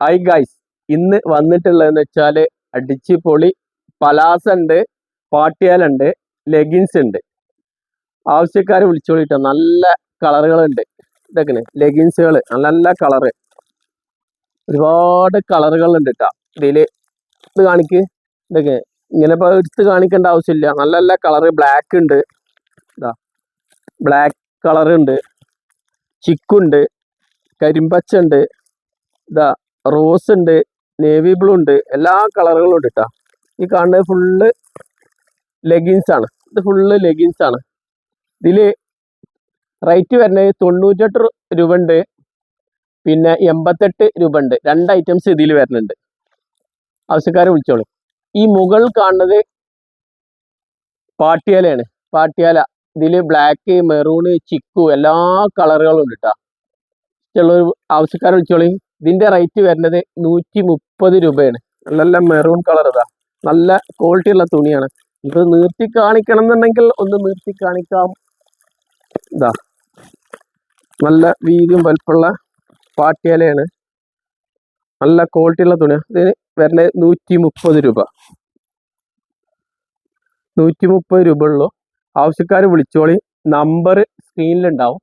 Hi guys ഇന്ന് വന്നിട്ടുള്ളതെന്ന് വെച്ചാൽ അടിച്ച് പൊളി പലാസ ഉണ്ട് പാട്ടിയാലുണ്ട് ലെഗിൻസ് ഉണ്ട്. ആവശ്യക്കാർ വിളിച്ചോളിട്ടോ. നല്ല കളറുകളുണ്ട്. ഇതൊക്കെ ലെഗിൻസുകൾ നല്ല നല്ല കളറ്. ഒരുപാട് കളറുകളുണ്ട് കേട്ടോ ഇതിൽ ഇത് കാണിക്ക്. ഇതൊക്കെ. ഇങ്ങനെ ഇപ്പൊ എടുത്ത് കാണിക്കേണ്ട ആവശ്യമില്ല. നല്ല നല്ല കളറ്. ബ്ലാക്ക് ഉണ്ട്. ഇതാ. ബ്ലാക്ക് കളറുണ്ട്. ചിക്കുണ്ട്. കരിമ്പച്ചുണ്ട്. ഇതാ. റോസ് ഉണ്ട് നേവി ബ്ലൂ ഉണ്ട് എല്ലാ കളറുകളും ഉണ്ട് കേട്ടോ ഈ കാണുന്നത് ഫുള്ള് ലെഗിൻസ് ആണ്. ഇത് ഫുള്ള് ലെഗിൻസ് ആണ്. ഇതിൽ റേറ്റ് വരുന്നത് തൊണ്ണൂറ്റെട്ട് രൂപ ഉണ്ട് പിന്നെ എൺപത്തെട്ട് രൂപ ഉണ്ട് രണ്ട് ഐറ്റംസ് ഇതിൽ വരുന്നുണ്ട്. ആവശ്യക്കാരെ വിളിച്ചോളൂ. ഈ മുകൾ കാണുന്നത് പാട്ടിയാലയാണ്. പാട്ടിയാല. ഇതിൽ ബ്ലാക്ക് മെറൂൺ ചിക്കു എല്ലാ കളറുകളും ഉണ്ട് കേട്ടോ ഇഷ്ടമുള്ള ആവശ്യക്കാരെ വിളിച്ചോളി. ഇതിന്റെ റേറ്റ് വരുന്നത് നൂറ്റി മുപ്പത് രൂപയാണ്. നല്ല മെറൂൺ കളർ ഇതാ. നല്ല ക്വാളിറ്റി ഉള്ള തുണിയാണ്. ഇത് നിർത്തി കാണിക്കണം എന്നുണ്ടെങ്കിൽ ഒന്ന് നിർത്തി കാണിക്കാം. ഇതാ. നല്ല വീതിയും വലുപ്പമുള്ള പാട്ടിയാലയാണ് നല്ല ക്വാളിറ്റി ഉള്ള തുണി ഇതിന് വരുന്നത് നൂറ്റി മുപ്പത് രൂപ. നൂറ്റി മുപ്പത് രൂപ ഉള്ളൂ. ആവശ്യക്കാർ വിളിച്ചോളി. Number സ്ക്രീനിലുണ്ടാവും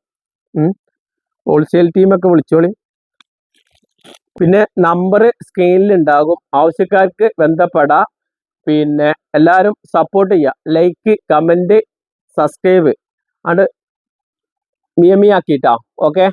wholesale ടീമൊക്കെ വിളിച്ചോളി. പിന്നെ നമ്പർ സ്ക്രീനിൽ ഉണ്ടാകും ആവശ്യക്കാർക്ക് ബന്ധപ്പെടാം. പിന്നെ എല്ലാവരും സപ്പോർട്ട് ചെയ്യുക ലൈക്ക് കമന്റ് സബ്സ്ക്രൈബ് അത് നിയമിയാക്കിയിട്ടാ ഓക്കെ